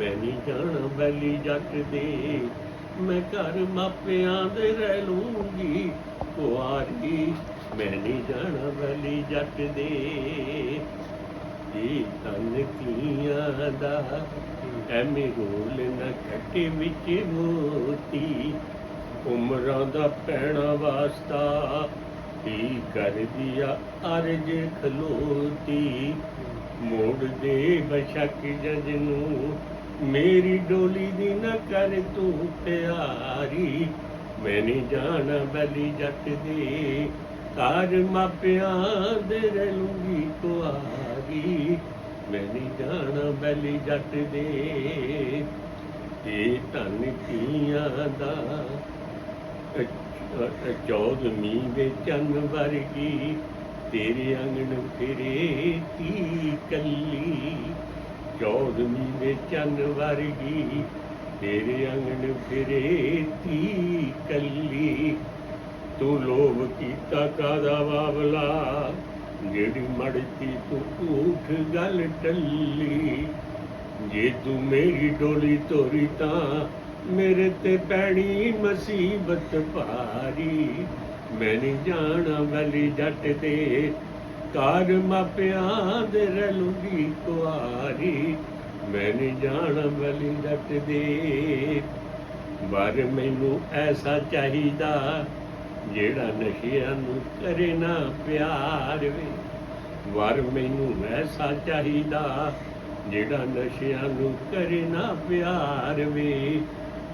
ਮੈਂ ਨਹੀਂ ਜਾਣਾ ਬੈਲੀ ਜੱਟ ਦੇ। ਮੈਂ ਘਰ ਮਾਪਿਆਂ ਦੇ ਰਹਿ ਲੂੰਗੀ। ਕੁਆਰੀ, ਮੈਂ ਨਹੀਂ ਜਾਣਾ ਬੈਲੀ ਜੱਟ ਦੇ। ਇਹ ਤਨ ਕੀਆਂ ਦਾ ਐਵੇਂ ਰੋਲ ਨਾ ਕੱਟੇ ਵਿੱਚ ਮੋਤੀ। ਉਮਰਾਂ ਦਾ ਪੈਣਾ ਵਾਸਤਾ, ਕੀ ਕਰ ਦਿਆ ਅਰਜ ਖਲੋਤੀ। ਮੋੜ ਦੇ ਬਸ਼ਕ ਜਜ ਨੂੰ ਮੇਰੀ ਡੋਲੀ ਦੀ ਨਾ ਕਰ ਤੂੰ ਪਿਆਰੀ। ਮੈਂ ਨਹੀਂ ਜਾਣਾ ਬਲੀ ਜੱਟ ਦੇ ਘਰ ਮਾਪਿਆਂ ਦੇ ਰਲੂਗੀ ਕੁਆਰੀ। ਮੈਂ ਨਹੀਂ ਜਾਣਾ ਬਲੀ ਜੱਟ ਦੇ ਇਹ ਧਨ ਕੀਆਂ ਦਾ ਚੌਦ ਮੀਂਹ ਦੇ ਚੰਨ ਵਰਗੀ, ਤੇਰੇ ਅੰਗਣ ਫਿਰੇ ਤੀ ਕੱਲੀ। ਚੌਦਵੀਂ ਦੇ ਚੰਨ ਵਰਗੀ ਤੇਰੇ ਅੰਗਣ ਫਿਰੇ ਤੀ ਕੱਲੀ। ਤੂੰ ਲੋਭ ਕੀਤਾ ਕਾਦਾ ਬਾਬਲਾ? ਜਿਹੜੀ ਮੜਤੀ ਤੂੰ ਝੂਠ ਗੱਲ ਟੱਲੀ। ਜੇ ਤੂੰ ਮੇਰੀ ਡੋਲੀ ਤੋਰੀ ਤਾਂ ਮੇਰੇ ਤੇ ਪੈਣੀ ਮੁਸੀਬਤ ਭਾਰੀ। ਮੈਂ ਨਹੀਂ ਜਾਣਾ ਬਲੀ ਜੱਟ ਦੇ ਘਰ ਮਾਪਿਆਂ ਦੇ ਰਲੂਗੀ ਕੁਆਰੀ। ਮੈਂ ਨਹੀਂ ਜਾਣਾ ਬਲੀ ਜੱਟ ਦੇ ਵਰ ਮੈਨੂੰ ਐਸਾ ਚਾਹੀਦਾ ਜਿਹੜਾ ਨਸ਼ਿਆਂ ਨੂੰ ਕਰੇ ਨਾ ਪਿਆਰ ਵੇ। ਵਰ ਮੈਨੂੰ ਐਸਾ ਚਾਹੀਦਾ ਜਿਹੜਾ ਨਸ਼ਿਆਂ ਨੂੰ ਕਰੇ ਨਾ ਪਿਆਰ ਵੇ।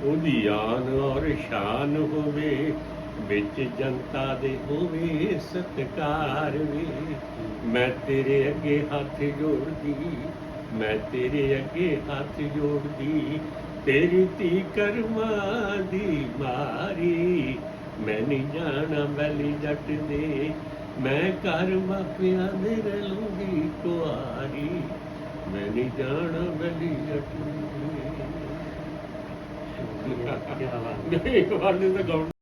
ਉਹਦੀ ਆਨ ਔਰ ਸ਼ਾਨ ਹੋਵੇ ਵਿੱਚ ਜਨਤਾ ਦੇ ਹੋਵੇ ਸਤਕਾਰ ਵੇ। ਮੈਂ ਤੇਰੇ ਅੱਗੇ ਹੱਥ ਜੋੜਦੀ ਮੈਂ ਤੇਰੇ ਅੱਗੇ ਹੱਥ ਜੋੜਦੀ ਤੇਰੀ ਤੀ ਕਰਮਾਂ ਦੀ ਮਾਰੀ। ਮੈਂ ਨਹੀਂ ਜਾਣਾ ਬਲੀ ਜੱਟ ਦੇ ਮੈਂ ਘਰ ਮਾਪਿਆਂ ਦੇ ਰਲੂਗੀ ਕੁਆਰੀ। ਮੈਂ ਨਹੀਂ ਜਾਣਾ ਬਲੀ ਜੱਟ ਦੇ। ਕੀ ਬਾਤ ਨਹੀਂ ਵਾਲੇ ਤਾਂ ਗਾਉਣ